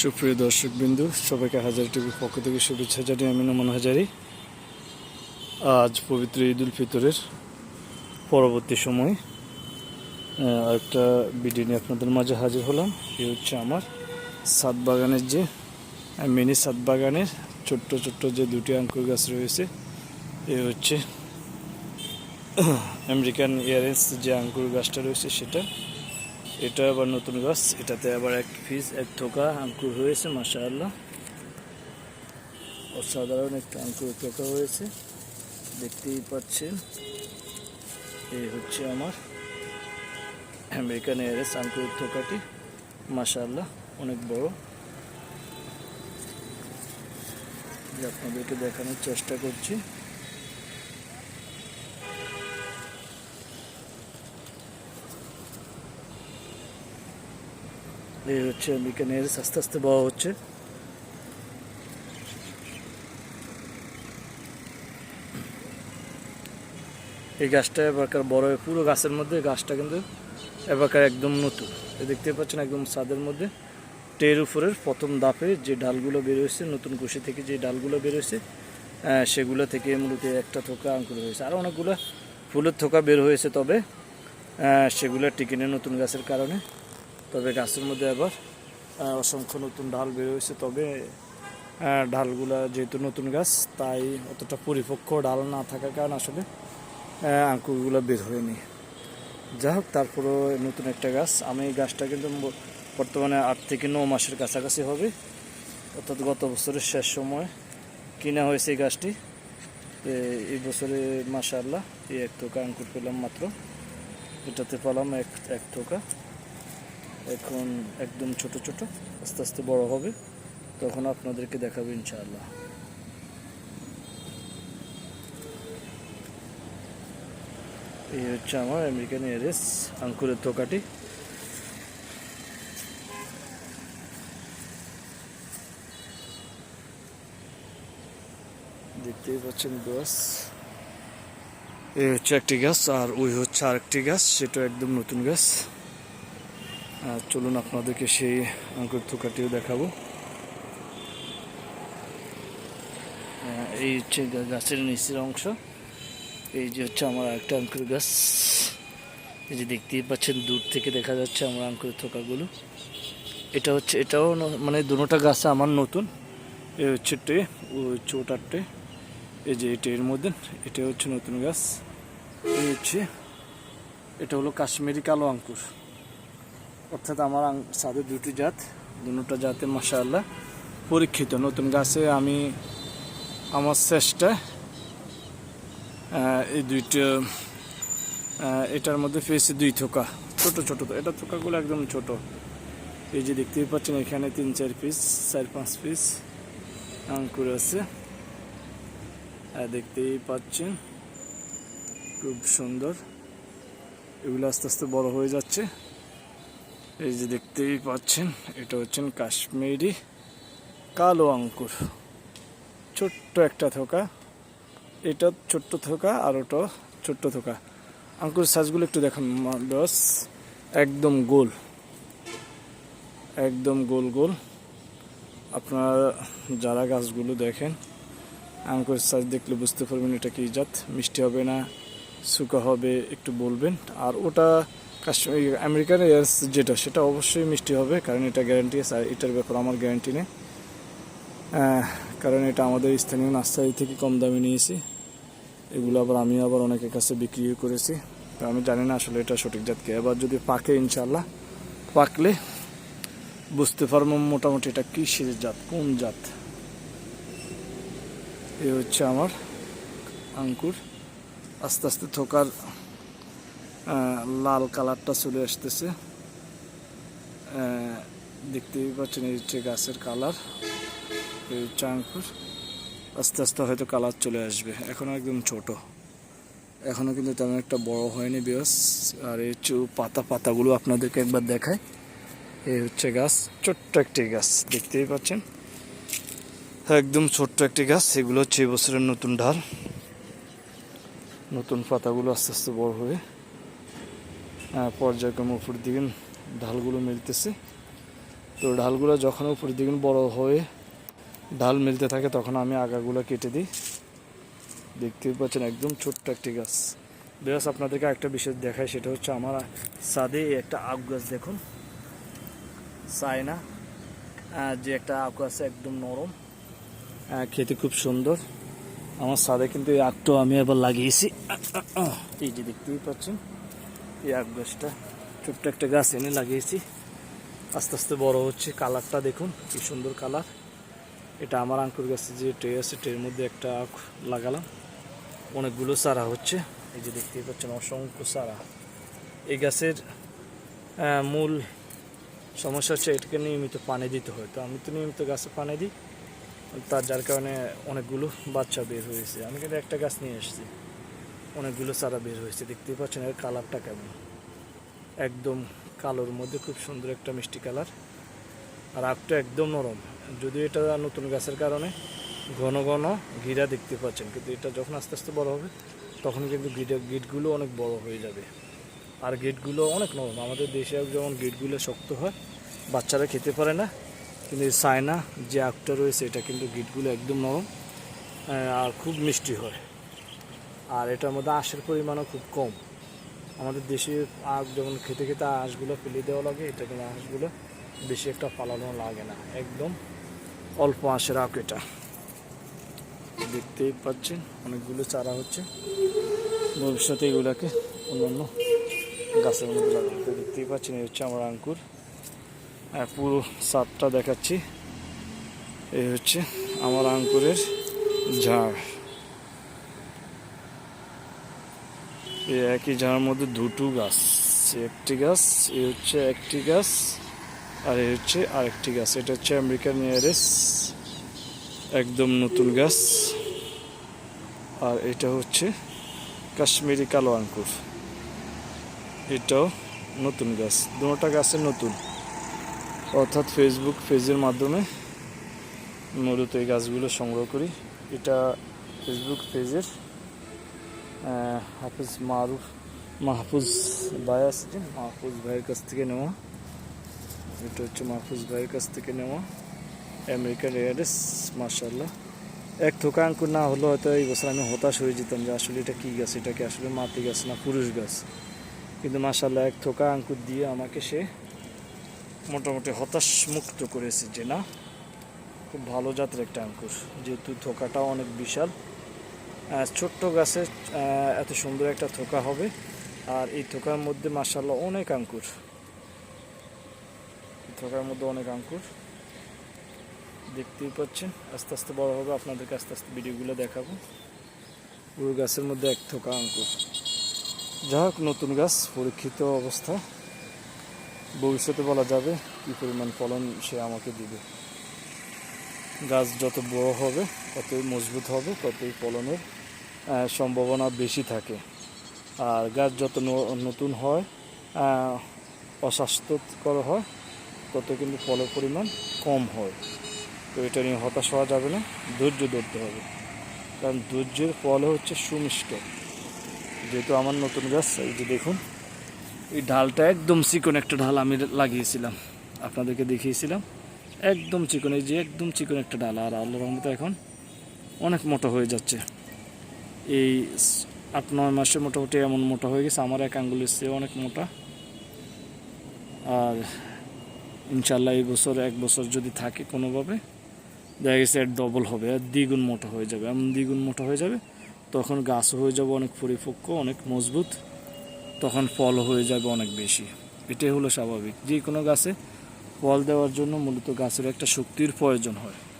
সুপ্রিয় দর্শক বিন্দু সবাইকে হাজার টিভির পক্ষ থেকে শুভেচ্ছা জানিয়ে আমি নমন হাজারি। আজ পবিত্র ঈদ উল ফিতরের পরবর্তী সময় একটা ভিডিও নিয়ে আপনাদের মাঝে হাজির হলাম। এ হচ্ছে আমার সাত বাগানের যে মিনি সাত বাগানের ছোট্ট ছোট্ট যে দুটি আঙ্কুর গাছ রয়েছে, এ হচ্ছে আমেরিকান ইয়ারেন্স যে আঙ্কুর গাছটা রয়েছে সেটা। এটা আবার নতুন গাছ, এটাতে আবার এক পিস এক থোকা আঙ্কুর হয়েছে মাসা আল্লাহ অসাধারণ একটা আঙ্কুর থোকা হয়েছে, দেখতেই পাচ্ছেন। এই হচ্ছে আমার আমেরিকান এয়ারেস আঙ্কুর থোকাটি মাসা আল্লাহ অনেক বড়। আপনাদেরকে দেখানোর চেষ্টা করছি। এই হচ্ছে এয়ারেস আস্তে আস্তে বড় হচ্ছে এই গাছটা এবারকার বড় পুরো গাছের মধ্যে গাছটা কিন্তু এবারকার একদম নতুন দেখতে পাচ্ছেন একদম ছাদের মধ্যে টের উপরের প্রথম দাপে যে ডালগুলো বেরোয়েছে নতুন কুশি থেকে যে ডালগুলো বেরোয়েছে সেগুলো থেকে মূলত একটা থোকা আঙ্কুর হয়েছে আর অনেকগুলো ফুলের থোকা বের হয়েছে তবে সেগুলো টিকিনে নতুন গাছের কারণে তবে গাছের মধ্যে আবার অসংখ্য নতুন ডাল বের হয়েছে। তবে ডালগুলা যেহেতু নতুন গাছ, তাই অতটা পরিপক্ক ডাল না থাকার কারণে আসলে আঙ্কুরগুলো বের হয়নি। যা হোক, তারপরেও নতুন একটা গাছ। আমি এই গাছটা কিন্তু বর্তমানে আট থেকে ন মাসের কাছাকাছি হবে। অর্থাৎ গত বছরের শেষ সময় কিনা হয়েছে এই গাছটি। এই বছরে মাশাআল্লাহ, এই এক থোকা আঙ্কুর পেলাম মাত্র। এটাতে পেলাম এক এক থোকা এখন একদম ছোট ছোট, আস্তে আস্তে বড় হবে। তখন আপনাদেরকে দেখাবো ইনশাআল্লাহ। এই হচ্ছে আমার আমেরিকান এয়ারেস আঙ্কুরের তোকাটি দেখতেই পাচ্ছেন গাছ এই হচ্ছে একটি গাছ আর ওই হচ্ছে আরেকটি গাছ সেটা একদম নতুন গাছ চলুন আপনাদেরকে সেই আঙ্কুর থোকাটিও দেখাবো এই হচ্ছে গাছের নিচের অংশ। এই যে হচ্ছে আমার আরেকটা আঙ্কুর গাছ। এই যে দেখতেই পাচ্ছেন, দূর থেকে দেখা যাচ্ছে আমার আঙ্কুরের থোকাগুলো এটা হচ্ছে, এটাও মানে দুটোটা গাছ আমার নতুন। এ হচ্ছে টে, ও হচ্ছে ওটার টে। এই যে এটা এর মধ্যে এটা হচ্ছে নতুন গাছ। এই হচ্ছে, এটা হলো কাশ্মীরি কালো আঙ্কুর অর্থাৎ আমার সাদের দুটি জাত, দুটা জাতে মাশাআল্লাহ পরীক্ষিত। নতুন গাছে আমি আমার চেষ্টা এই দুইটা এটার মধ্যে পেয়েছে দুই থোকা। ছোট ছোট তো, এটা থোকাগুলো একদম ছোট। এই যে দেখতেই পাচ্ছেন, এখানে তিন, চার পিস চার, পাঁচ পিস আঙ্কুর আছে। আর দেখতেই পাচ্ছেন, খুব সুন্দর। এগুলো আস্তে আস্তে বড় হয়ে যাচ্ছে। এই যে দেখতেই পাচ্ছেন, এটা হচ্ছেন কাশ্মীরি কালো আঙ্কুর ছোট্ট একটা থোকা। এটা ছোট্ট থোকা আর ওটা ছোট্ট থোকা। আঙ্কুর সাইজগুলো একটু দেখুন বস। একদম গোল। একদম গোল গোল। আপনারা যারা গাছগুলো দেখেন আঙ্কুর সাইজ দেখলে বুঝতে পারবেন এটা কি জাত। মিষ্টি হবে না, শুকা হবে, একটু বলবেন। আর ওটা কাশ্মীর আমেরিকান এয়ার্স যেটা, সেটা অবশ্যই মিষ্টি হবে, কারণ এটা গ্যারান্টি আছে, আর এটার ব্যাপার আমার গ্যারান্টি নেই। কারণ এটা আমাদের স্থানীয় নার্সারি থেকে কম দামে নিয়েছি। এগুলো আবার আমি আবার অনেকের কাছে বিক্রিও করেছি। তো আমি জানি না আসলে এটা সঠিক জাতকে এবার যদি পাকে ইনশাল্লাহ পাকলে বুঝতে পারব মোটামুটি এটা কিসের জাত, কোন জাত। এ হচ্ছে আমার আঙ্কুর। আস্তে আস্তে থোকার লাল কালারটা চলে আসতেছে। দেখতেই পাচ্ছেন এই হচ্ছে গাছের কালার এই হচ্ছে আঙ্কুর আস্তে আস্তে হয়তো কালার চলে আসবে। এখনও একদম ছোট। এখনও কিন্তু তেমন একটা বড় হয়নি বেশ আর এই হচ্ছে পাতা পাতাগুলো আপনাদেরকে একবার দেখায় এই হচ্ছে গাছ ছোট্ট একটি গাছ। দেখতেই পাচ্ছেন? একদম ছোট্ট একটি গাছ। এগুলো হচ্ছে এই বছরের নতুন ঢাল। নতুন পাতাগুলো আস্তে আস্তে বড় আহ, পর্যায়ক্রমে উপর দিকে ঢালগুলো মিলতেছে। তো ডালগুলো যখন উপরের দিকে বড় হয়ে ডাল মিলতে থাকে, তখন আমি আগাগুলো কেটে দিই। দেখতেই পাচ্ছেন, একদম ছোট্ট একটি গাছ। বেশ আপনাদেরকে একটা বিষয় দেখায় সেটা হচ্ছে আমার সাদে একটা আখ গাছ দেখুন। চায়না যে একটা আখ গাছ একদম নরম। খেতে খুব সুন্দর। আমার সাদে কিন্তু এই আখটাও আমি এবার লাগিয়েছি। এই যে দেখতেই পাচ্ছেন আখ গাছটা ছোট্ট একটা গাছ এনে লাগিয়েছি। আস্তে আস্তে বড় হচ্ছে কালারটা, দেখুন কি সুন্দর কালার। এটা আমার আঙ্কুর গাছে যে ট্রে আছে, ট্রের মধ্যে একটা আখ লাগালাম। অনেকগুলো চারা হচ্ছে। এই যে দেখতেই পাচ্ছেন, অসংখ্য চারা। এই গাছের মূল সমস্যা হচ্ছে এটাকে নিয়মিত পানি দিতে হয়। তো আমি তো নিয়মিত গাছে পানি দিই। তার যার কারণে অনেকগুলো বাচ্চা বের হয়েছে। আমি কিন্তু একটা গাছ নিয়ে এসেছি। অনেকগুলো চারা বের হয়েছে। দেখতেই পাচ্ছেন এর কালারটা কেমন। একদম কালোর মধ্যে খুব সুন্দর একটা মিষ্টি কালার। আর আখটা একদম নরম। যদিও এটা নতুন গাছের কারণে ঘন ঘন গিরা দেখতে পাচ্ছেন, কিন্তু এটা যখন আস্তে আস্তে বড় হবে, তখন কিন্তু গিটা গিটগুলো অনেক বড় হয়ে যাবে। আর গিটগুলো অনেক নরম। আমাদের দেশে যেমন গিটগুলো শক্ত হয়, বাচ্চারা খেতে পারে না, কিন্তু চায়না যে আখটা রয়েছে, এটা কিন্তু গিটগুলো একদম নরম আর খুব মিষ্টি হয়। আর এটার মধ্যে আঁশের পরিমাণও খুব কম। আমাদের দেশে আখ যেমন খেতে খেতে আঁশগুলো ফেলে দেওয়া লাগে, এটা কিন্তু আঁশগুলো বেশি একটা ফালানো লাগে না। একদম অল্প আঁশের আখ এটা। দেখতেই পাচ্ছেন, অনেকগুলো চারা হচ্ছে। ভবিষ্যতে এগুলাকে অন্যান্য গাছের মধ্যে লাগাবো তো দেখতেই পাচ্ছেন, এই হচ্ছে আমার আঙ্কুর। আর পুরো সাতটা দেখাচ্ছি। এই হচ্ছে আমার আঙ্কুরের ঝাড়। এই একই ঝাড়ের মধ্যে দুটো গাছ, একটি গাছ এই হচ্ছে একটি গাছ, আর এই হচ্ছে আরেকটি গাছ। এটা হচ্ছে আমেরিকান ইয়ারেস একদম নতুন গাছ, আর এটা হচ্ছে কাশ্মীরি কালো আঙ্কুর এটাও নতুন গাছ, দুটা গাছের নতুন। অর্থাৎ ফেসবুক পেজের মাধ্যমে মূলত এই গাছগুলো সংগ্রহ করি। এটা ফেসবুক পেজের হাফিজ মারুফ, মাহফুজ ভাই যে মাহফুজ ভাইয়ের কাছ থেকে নেওয়া। এটা হচ্ছে মাহফুজ ভাইয়ের কাছ থেকে নেওয়া। আমেরিকান এয়ারডেস মার্শাল্লাহ এক থোকা আঙ্কুর না হলো হয়তো এই বছর আমি হতাশ হয়ে যেতাম যে আসলে এটা কী গাছ? এটা কি আসলে মাতৃ গাছ না পুরুষ গাছ? কিন্তু মার্শাল্লাহ এক থোকা আঙ্কুর দিয়ে আমাকে সে মোটামুটি হতাশ মুক্ত করেছে যে না, খুব ভালো জাতের একটা আঙ্কুর। যেহেতু থোকাটা অনেক বিশাল ছোট্ট গাছে এত সুন্দর একটা থোকা হবে। আর এই থোকার মধ্যে মার্শাল্লাহ অনেক আঙ্কুর। থোকার মধ্যে অনেক আঙ্কুর। দেখতেই পাচ্ছেন, আস্তে আস্তে বড় হবে। আপনাদেরকে আস্তে আস্তে ভিডিওগুলো দেখাবো। পুরো গাছের মধ্যে এক থোকা আঙ্কুর। যা হোক, নতুন গাছ, পরীক্ষিত অবস্থা। ভবিষ্যতে বলা যাবে, কী পরিমাণ ফলন সে আমাকে দিবে। গাছ যত বড় হবে, ততই মজবুত হবে, ততই ফলনের সম্ভাবনা বেশি থাকে। আর গাছ যত নতুন হয় অস্বাস্থ্যকর হয়, তত কিন্তু ফলের পরিমাণ কম হয়। তো এটা নিয়ে হতাশ হওয়া যাবে না, ধৈর্য ধরতে হবে। কারণ ধৈর্যের ফল হচ্ছে সুমিষ্ট। যেহেতু আমার নতুন গাছ, এই যে দেখুন, এই ঢালটা একদম চিকন একটা ঢাল আমি লাগিয়েছিলাম, আপনাদেরকে দেখিয়েছিলাম। একদম চিকন, এই যে একদম চিকন একটা ডাল, আর আল্লাহ রহমতে এখন অনেক মোটা হয়ে যাচ্ছে। এই আট, নয় মাসে মোটামুটি এমন মোটা হয়ে গেছে। আমার এক আঙ্গুলের চেয়ে অনেক মোটা। আর ইনশাল্লাহ এই বছর, এক বছর যদি থাকে কোনোভাবে, দেখা গেছে এর ডবল হবে। আর দ্বিগুণ মোটা হয়ে যাবে। এমন দ্বিগুণ মোটা হয়ে যাবে, তখন গাছ হয়ে যাবে অনেক পরিপক্ক, অনেক মজবুত, তখন ফল হয়ে যাবে অনেক বেশি। এটাই হলো স্বাভাবিক। যে কোনো গাছে ফল দেওয়ার জন্য মূলত গাছের একটা শক্তির প্রয়োজন হয়।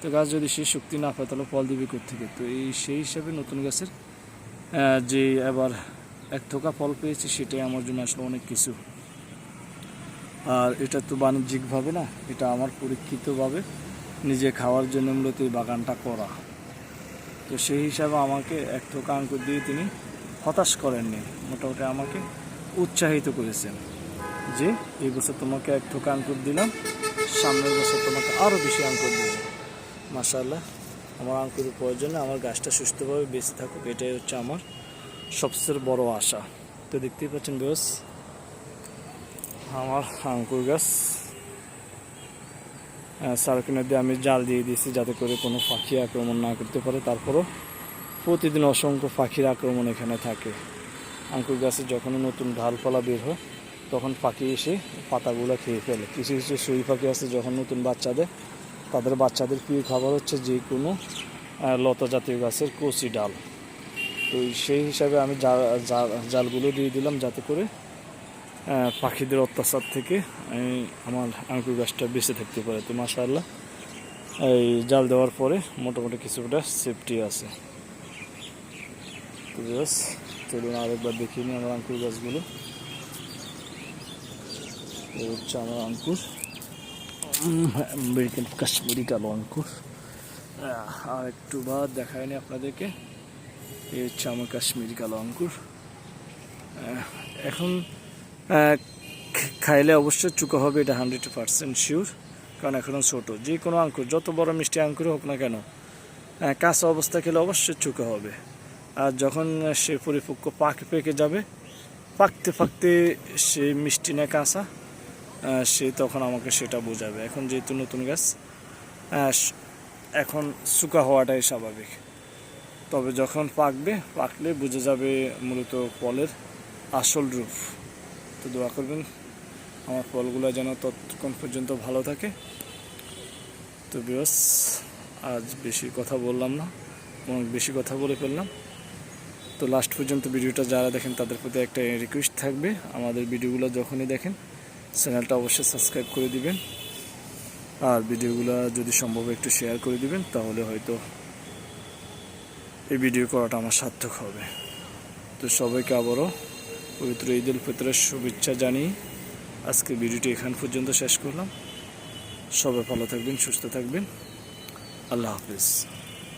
তো গাছ যদি সেই শক্তি না পায়, তাহলে ফল দিবে থেকে তো এই সেই হিসাবে নতুন গাছের যে এবার এক থোকা ফল পেয়েছি, সেটাই আমার জন্য আসলে অনেক কিছু। আর এটা তো বাণিজ্যিকভাবে না, এটা আমার পরীক্ষিতভাবে নিজে খাওয়ার জন্য মূলত এই বাগানটা করা। তো সেই হিসাবে আমাকে এক থোকা আঙ্কুর দিয়ে তিনি হতাশ করেননি, মোটামুটি আমাকে উৎসাহিত করেছেন যে, এই বছর তোমাকে এক থোকা আঙ্কুর দিলাম, সামনের বছর তোমাকে আরও বেশি আঙ্কুর দিব মাশাআল্লাহ, আমার আঙ্কুরের প্রয়োজনে আমার গাছটা সুস্থভাবে বেঁচে থাকুক, এটাই হচ্ছে আমার সবচেয়ে বড় আশা। তো দেখতেই পাচ্ছেন বেশ আমার আঙ্কুর গাছ সার্কিনের দিয়ে আমি জাল দিয়ে দিয়েছি যাতে করে কোনো পাখি আক্রমণ না করতে পারে। তারপরও প্রতিদিন অসংখ্য পাখির আক্রমণ এখানে থাকে। আঙ্কুর গাছে যখন নতুন ডালপালা বের হয়, তখন পাখি এসে পাতাগুলো খেয়ে ফেলে। কিছু কিছু সুই পাখি আছে যখন নতুন বাচ্চা দেয় তাদের বাচ্চাদের প্রিয় খাবার হচ্ছে যে কোনো লতা জাতীয় গাছের কচি ডাল। তো সেই হিসাবে আমি জালগুলো দিয়ে দিলাম যাতে করে পাখিদের অত্যাচার থেকে আমি আমার আঙ্কুর গাছটা বেঁচে থাকতে পারে। তো মাশাআল্লাহ, এই জাল দেওয়ার পরে মোটামুটি কিছুটা সেফটি আছে। তো চলুন আরেকবার দেখিয়ে নিই আমার আঙ্কুর গাছগুলো। হচ্ছে আমার আঙ্কুর। আমেরিকান কাশ্মীরি কালো আঙ্কুর আহ, আর একটু বাদ দেখায়নি আপনাদেরকে। এই হচ্ছে আমার কাশ্মীরি কালো আঙ্কুর আহ, এখন খাইলে অবশ্যই চুকা হবে এটা হান্ড্রেড পারসেন্ট শিওর কারণ এখনও ছোটো। যে কোনো আঙ্কুর যত বড় মিষ্টি আঙ্কুর হোক না কেন কাঁচা অবস্থা খেলে অবশ্যই চুকা হবে। আর যখন সে পরিপক্ক পাক পেকে যাবে পাকতে পাকতে সে মিষ্টি না কাঁচা সে তখন আমাকে সেটা বোঝাবে। এখন যেহেতু নতুন গাছ এখন শুকা হওয়াটাই স্বাভাবিক। তবে যখন পাকবে, পাকলে বুঝে যাবে মূলত ফলের আসল রূপ। তো দোয়া করবেন, আমার ফলগুলো যেন ততক্ষণ পর্যন্ত ভালো থাকে। তো বিয়স, আজ বেশি কথা বললাম না, অনেক বেশি কথা বলে ফেললাম। তো লাস্ট পর্যন্ত ভিডিওটা যারা দেখেন, তাদের প্রতি একটা রিকোয়েস্ট থাকবে। আমাদের ভিডিওগুলো যখনই দেখেন চ্যানেলটা অবশ্যই সাবস্ক্রাইব করে দিবেন। আর ভিডিওগুলো যদি সম্ভব একটু শেয়ার করে দিবেন, তাহলে হয়তো এই ভিডিও করাটা আমার সার্থক হবে। তো সবাইকে আবারও পবিত্র ঈদ উল ফিতরের শুভেচ্ছা জানিয়ে আজকে ভিডিওটি এখান পর্যন্ত শেষ করলাম। সবাই ভালো থাকবেন, সুস্থ থাকবেন। আল্লাহ হাফিজ।